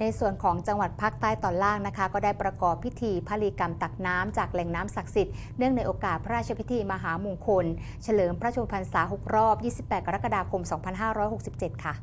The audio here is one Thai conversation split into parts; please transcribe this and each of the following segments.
ในส่วนของจังหวัดภาคใต้ตอนล่างนะคะ ก็ได้ประกอบพิธีพลีกรรมตักน้ำจากแหล่งน้ำศักดิ์สิทธิ์เนื่องในโอกาสพระราชพิธีมหามงคล เฉลิมพระชนมพรรษา 6 รอบ 28 กรกฎาคม 2567 ค่ะ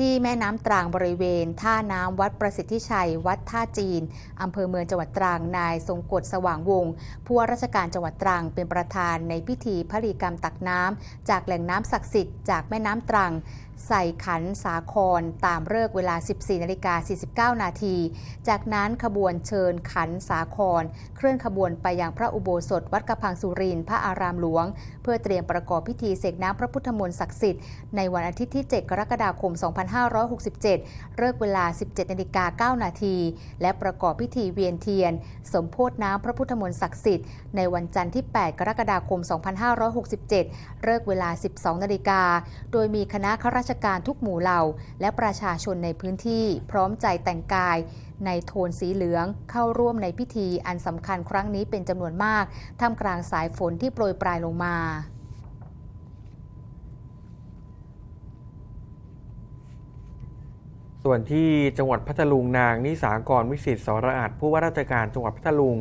ที่แม่น้ำตรังบริเวณ ท่าน้ำวัดประสิทธิชัย วัดท่าจีนอำเภอเมืองจังหวัดตรังนายทรงกฎสว่างวงศ์ผู้ว่าราชการจังหวัดตรังเป็นประธานในพิธีพลีกรรมตักน้ำจากแหล่งน้ำศักดิ์สิทธิ์จากแม่น้ำตรัง ใส่ขันสาครตามเลิกเวลา 14นาฬิกา49 นาที จากนั้นขบวนเชิญขันสาคร เคลื่อนขบวนไปยังพระอุโบสถวัดกระพังสุรินพระอารามหลวง เพื่อเตรียมประกอบพิธีเสกน้ำพระพุทธมนต์ศักดิ์สิทธิ์ในวันอาทิตย์ที่ 7 กรกฎาคม 2567 เลิกเวลา 17นาฬิกา9นาทีและประกอบพิธีเวียนเทียน สมโพธน้ำพระพุทธมนต์ศักดิ์สิทธิ์ในวันจันทร์ที่ 8 กรกฎาคม 2567 เลิกเวลา 12นาฬิกาโดยมีคณะข้าราราชการทุกหมู่เหล่า และประชาชนในพื้นที่พร้อมใจแต่งกาย ในโทนสีเหลืองเข้าร่วมในพิธีอันสำคัญครั้งนี้เป็นจำนวนมากท่ามกลางสายฝนที่โปรยปลายลงมาส่วนที่จังหวัดพัทลุงนางนิสากรวิสิตสรอาจผู้ว่าราชการจังหวัดพัทลุง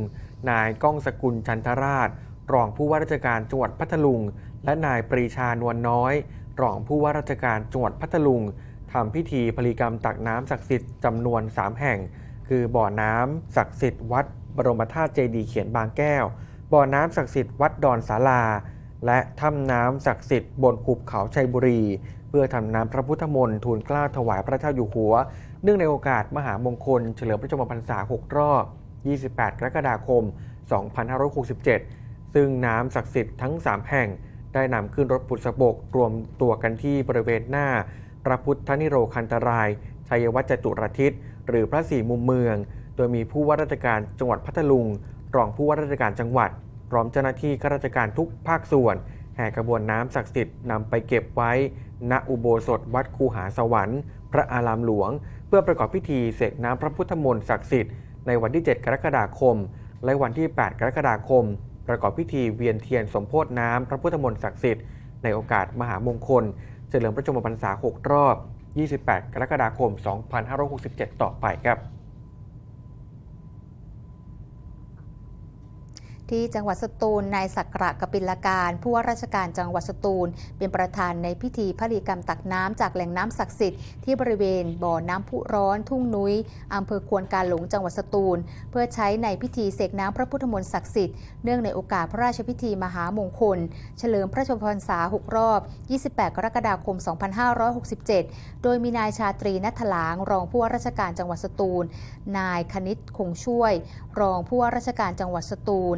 นายก้องสกุลจันทราช รองผู้ว่าราชการจังหวัดพัทลุง และนายปรีชานวลน้อย รองผู้ว่าราชการจังหวัดพัทลุงทำพิธีพลีกรรมตักน้ำศักดิ์สิทธิ์จำนวน 3 แห่ง คือบ่อน้ำศักดิ์สิทธิ์วัด บรมธาตุเจดีย์เขียนบางแก้ว บ่อน้ำศักดิ์สิทธิ์วัดดอนสาลา และถ้ำน้ำศักดิ์สิทธิ์บนหุบเขาชัยบุรี เพื่อทำน้ำพระพุทธมนต์ทูลเกล้าถวายพระเจ้าอยู่หัว เนื่องในโอกาสมหามงคล เฉลิมพระชนมพรรษา 6 รอบ 28 กรกฎาคม 2567 ซึ่งน้ำศักดิ์สิทธิ์ทั้ง 3 แห่ง ได้นำขึ้นรถปุษบกรวมตัวกันที่บริเวณหน้า พระพุทธนิโรคันตราย ชัยวัจจตุรทิศหรือพระสี่มุมเมือง โดยมีผู้ว่าราชการจังหวัดพัทลุง รองผู้ว่าราชการจังหวัด พร้อมเจ้าหน้าที่ข้าราชการทุกภาคส่วน แห่กระบวนน้ำศักดิ์สิทธิ์นำไปเก็บไว้ ณอุโบสถวัดคูหาสวรรค์ พระอารามหลวง เพื่อประกอบพิธีเสกน้ำพระพุทธมนต์ศักดิ์สิทธิ์ในวันที่ 7 กรกฎาคม และวันที่ 8 กรกฎาคม ประกอบพิธีเวียนเทียนสมโพธน้ำพระพุทธมนต์ศักดิ์สิทธิ์ในโอกาสมหามงคล เฉลิมพระชนมพรรษา 6 รอบ 28 กรกฎาคม 2567 ต่อไปครับ ที่จังหวัดสตูลนายสักระกปิลการผู้ว่าราชการจังหวัดสตูล เป็นประธานในพิธีพลีกรรมตักน้ำจากแหล่งน้ำศักดิ์สิทธิ์ที่บริเวณบ่อน้ำพุร้อนทุ่งนุ้ยอำเภอควนกาหลงจังหวัดสตูล เพื่อใช้ในพิธีเสกน้ำพระพุทธมนต์ศักดิ์สิทธิ์เนื่องในโอกาสพระราชพิธีมหามงคล เฉลิมพระชนมพรรษา 6 รอบ 28 กรกฎาคม 2567 โดยมีนายชาตรีนัทหลางรองผู้ว่าราชการจังหวัดสตูล นายคณิตคงช่วย รองผู้ว่าราชการจังหวัดสตูล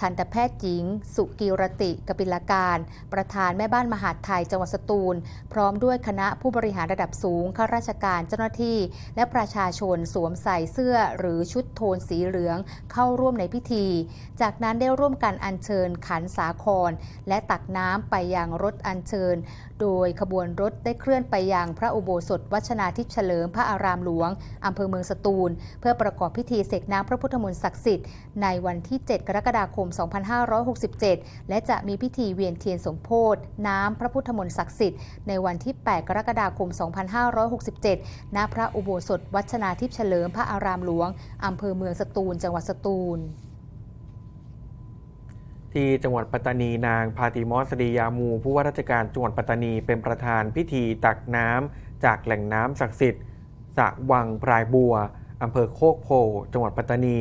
ทันตแพทย์หญิง สุกิรติกปิลการ ประธานแม่บ้านมหาดไทยจังหวัดสตูล พร้อมด้วยคณะผู้บริหารระดับสูงข้าราชการเจ้าหน้าที่ และประชาชนสวมใส่เสื้อหรือชุดโทนสีเหลืองเข้าร่วมในพิธี จากนั้นได้ร่วมกันอัญเชิญขันสาคร และตักน้ำไปยังรถอัญเชิญ โดยขบวนรถได้เคลื่อนไปยังพระอุโบสถวัชนาทิพเฉลิมพระอารามหลวงอำเภอเมืองสตูล เพื่อประกอบพิธีเสกน้ำพระพุทธมนต์ศักดิ์สิทธิ์ในวันที่ 7 กรกฎาคม2567 และจะมีพิธีเวียนเทียนสมโพธน้ำพระพุทธมนต์ศักดิ์สิทธิ์ในวันที่ 8 กรกฎาคม 2567 ณ พระอุโบสถวัชนาทิพย์เฉลิมพระอารามหลวงอำเภอเมืองสตูล จังหวัดสตูลที่จังหวัดปัตตานีนางพาติมอสดียามู ผู้ว่าราชการจังหวัดปัตตานีเป็นประธานพิธีตักน้ำจากแหล่งน้ำศักดิ์สิทธิ์สระวังพรายบัวอำเภอโคกโพจังหวัดปัตตานี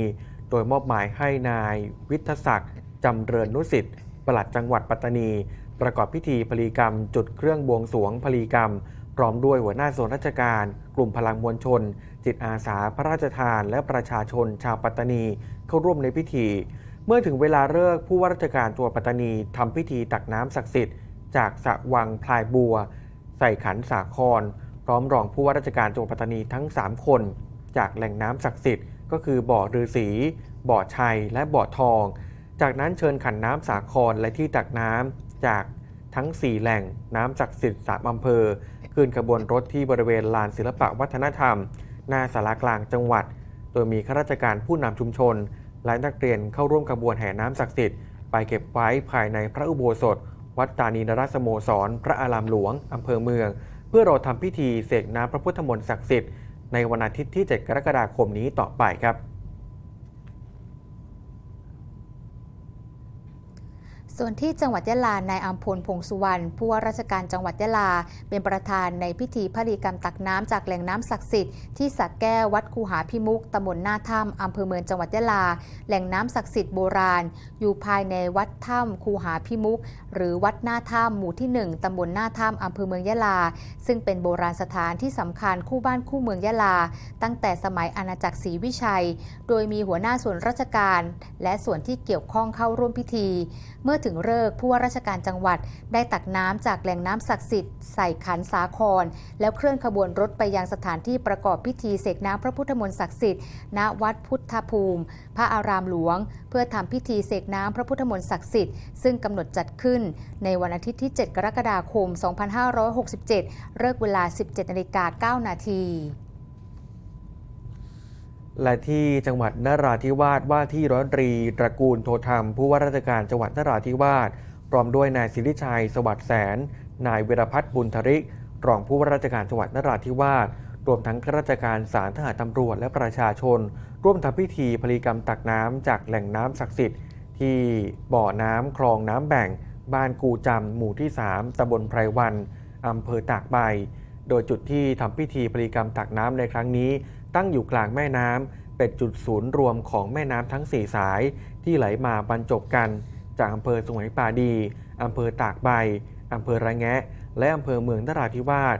โดยมอบหมายให้นายวิทศักดิ์จำเริญนุสิทธิ์ปลัดจังหวัดปัตตานี ประกอบพิธีพลีกรรม จุดเครื่องบวงสรวงพลีกรรม พร้อมด้วยหัวหน้าส่วนราชการ กลุ่มพลังมวลชน จิตอาสาพระราชทานและประชาชนชาวปัตตานี เข้าร่วมในพิธี เมื่อถึงเวลาเลิกผู้ว่าราชการจังหวัดปัตตานีทำพิธีตักน้ำศักดิ์สิทธิ์จากสระวังพลายบัว ใส่ขันสาคร พร้อมรองผู้ว่าราชการจังหวัดปัตตานีทั้ง 3 คน จากแหล่งน้ำศักดิ์สิทธิ์ ก็คือบ่อฤาษี บ่อชัย และบ่อทอง จากนั้นเชิญขันน้ำสาครและที่ตักน้ำจากทั้ง 4 แหล่งน้ำศักดิ์สิทธิ์สามอำเภอขึ้นขบวนรถที่บริเวณลานศิลปะวัฒนธรรม หน้าสารากลางจังหวัด โดยมีข้าราชการผู้นำชุมชน และนักเรียนเข้าร่วมขบวนแห่น้ำศักดิ์สิทธิ์ไปเก็บไว้ภายในพระอุโบสถ วัดตานีนรสโมสร พระอารามหลวงอำเภอเมือง เพื่อรอทำพิธีเสกน้ำพระพุทธมนต์ศักดิ์สิทธิ์ ในวันอาทิตย์ที่ 7 กรกฎาคมนี้ต่อไปครับ ส่วนที่จังหวัดยะลานายอัมพลพงสุวรรณผู้ว่าราชการจังหวัดยะลา เป็นประธานในพิธีพลีกรรมตักน้ำจากแหล่งน้ำศักดิ์สิทธิ์ที่สักแก้ววัดคูหาพิมุกตำบลหน้าถ้ำอำเภอเมืองจังหวัดยะลา แหล่งน้ำศักดิ์สิทธิ์โบราณ อยู่ภายในวัดถ้ำคูหาพิมุก หรือวัดหน้าถ้ำหมู่ที่ 1ตำบลหน้าถ้ำอำเภอเมืองยะลา ซึ่งเป็นโบราณสถานที่สำคัญคู่บ้านคู่เมืองยะลา ตั้งแต่สมัยอาณาจักรศรีวิชัย โดยมีหัวหน้าส่วนราชการ และส่วนที่เกี่ยวข้องเข้าร่วมพิธี เมื่อถึงฤกษ์ผู้ว่าราชการจังหวัด ได้ตักน้ำจากแหล่งน้ำศักดิ์สิทธิ์ใส่ขันสาคร แล้วเคลื่อนขบวนรถไปยังสถานที่ประกอบพิธีเสกน้ำพระพุทธมนต์ศักดิ์สิทธิ์ณวัดพุทธภูมิ พระอารามหลวง เพื่อทำพิธีเสกน้ำพระพุทธมนต์ศักดิ์สิทธิ์ซึ่งกำหนดจัดขึ้น ในวันอาทิตย์ที่ 7 กรกฎาคม 2567 เลิกเวลา 17นาฬิกา9นาที และที่จังหวัดนราธิวาสว่าที่ร้อยตรีตระกูลโทธรรม ผู้ว่าราชการจังหวัดนราธิวาสพร้อมด้วยนายสิริชัย สวัสดิ์แสน นายเวรพัฒน์บุญธริกรองผู้ว่าราชการจังหวัดนราธิวาสรวมทั้งข้าราชการสารทหารตำรวจและประชาชน ร่วมทำพิธีพลีกรรมตักน้ำจากแหล่งน้ำศักดิ์สิทธิ์ ที่บ่อน้ำคลองน้ำแบ่ง บ้านกูจำหมู่ที่ 3ตำบลไพรวันอำเภอตากใบ โดยจุดที่ทำพิธีพลีกรรมตักน้ำในครั้งนี้ ตั้งอยู่กลางแม่น้ำเป็นจุดศูนย์รวมของแม่น้ำทั้ง 4 สาย ที่ไหลมาบรรจบกัน จากอำเภอสงยป่าดีอำเภอตากใบอำเภอระแงะ และอำเภอเมืองนราธิวาส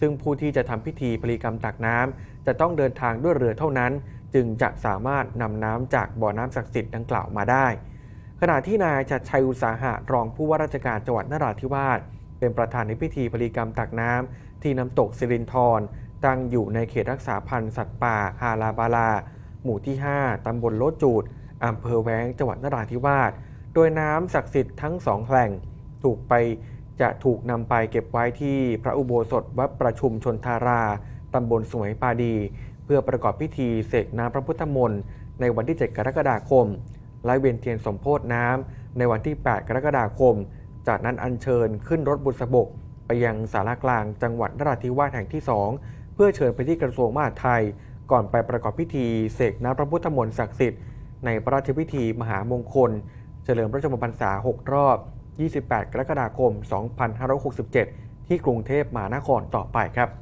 ซึ่งผู้ที่จะทำพิธีพลีกรรมตักน้ำจะต้องเดินทางด้วยเรือเท่านั้น จึงจะสามารถนำน้ำจากบ่อน้ำศักดิ์สิทธิ์ดังกล่าวมาได้ ขณะที่นายชัดชัยอุตสาหะรองผู้ว่าราชการจังหวัดนราธิวาสเป็นประธานในพิธีพลีกรรมตักน้ำที่น้ำตกสิรินธร ตั้งอยู่ในเขตรักษาพันธุ์สัตว์ป่าฮาลาบาลา หมู่ที่ 5 ตำบลโลดจูดอำเภอแว้งจังหวัดนราธิวาส โดยน้ำศักดิ์สิทธิ์ทั้งสองแหล่งถูกไปจะถูกนำไปเก็บไว้ที่พระอุโบสถวัดประชุมชนทาราตำบลสวยปาดี เพื่อประกอบพิธีเสกน้ำพระพุทธมนต์ในวันที่ 7 กรกฎาคม และเวียนเทียนสมโพธน้ำในวันที่ 8 กรกฎาคม จากนั้นอัญเชิญขึ้นรถบุษบก ไปยังสารากลางจังหวัดนราธิวาสแห่งที่ 2 เพื่อเชิญไปที่กระทรวงมหาดไทย ก่อนไปประกอบพิธีเสกน้ำพระพุทธมนต์ศักดิ์สิทธิ์ในพระราชพิธีมหามงคล เฉลิมพระชนมพรรษา 6 รอบ 28 กรกฎาคม 2567 ที่กรุงเทพมหานครต่อไปครับ